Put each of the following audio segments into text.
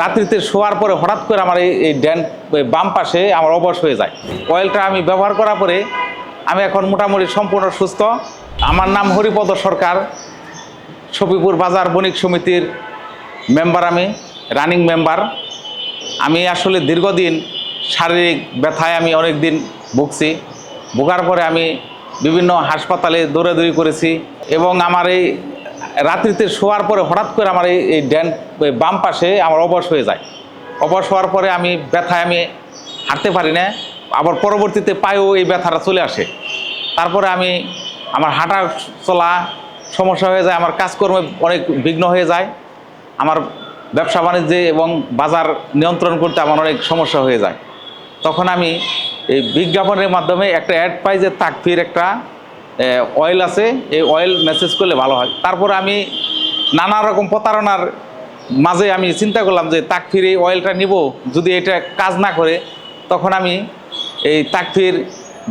রাত্রিতে শোয়ার পরে হঠাৎ করে আমার এই ড্যান বাম পাশে আমার অবশ হয়ে যায়। অয়েলটা আমি ব্যবহার করার পরে আমি এখন মোটামুটি সম্পূর্ণ সুস্থ। আমার নাম হরিপদ সরকার সফিপুর বাজার বণিক সমিতির মেম্বার আমি, রানিং মেম্বার। আমি আসলে দীর্ঘদিন শারীরিক ব্যথায় আমি অনেক দিন ভুগছি। ভোগার পরে আমি বিভিন্ন হাসপাতালে দৌড়াদৌড়ি করেছি এবং আমার এই রাত্রিতে শোয়ার পরে হঠাৎ করে আমার এই ড্যান বাম পাশে আমার অবশ হয়ে যায়। অবশ হওয়ার পরে আমি ব্যথায় আমি হাঁটতে পারি না। আবার পরবর্তীতে পায়েও এই ব্যথাটা চলে আসে। তারপরে আমি আমার হাঁটা চলা সমস্যা হয়ে যায়, আমার কাজকর্মে অনেক বিঘ্ন হয়ে যায়। আমার ব্যবসা বাণিজ্যে এবং বাজার নিয়ন্ত্রণ করতে আমার অনেক সমস্যা হয়ে যায়। তখন আমি এই বিজ্ঞাপনের মাধ্যমে একটা অ্যাড পাই যে তাকফির একটা অয়েল আছে, এই অয়েল মেসেজ করলে ভালো হয়। তারপর আমি নানা রকম প্রতারণার মাঝে আমি চিন্তা করলাম যে তাকফির এই অয়েলটা নিব, যদি এটা কাজ না করে, তখন আমি এই তাকফির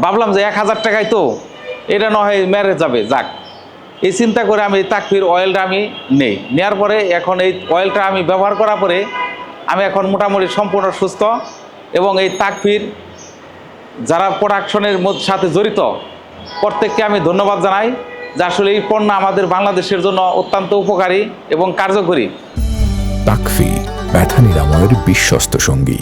ভাবলাম যে এক হাজার টাকায় তো, এটা না হয় মেরে যাবে, যাক। এই চিন্তা করে আমি তাকফির অয়েলটা আমি নেই। নেওয়ার পরে এখন এই অয়েলটা আমি ব্যবহার করার পরে আমি এখন মোটামুটি সম্পূর্ণ সুস্থ এবং এই তাকফির যারা প্রোডাকশনের সাথে জড়িত প্রত্যেককে আমি ধন্যবাদ জানাই যে আসলে এই পণ্য আমাদের বাংলাদেশের জন্য অত্যন্ত উপকারী এবং কার্যকরী। তাকফি, ব্যথা নিরাময়ের বিশ্বস্ত সঙ্গী।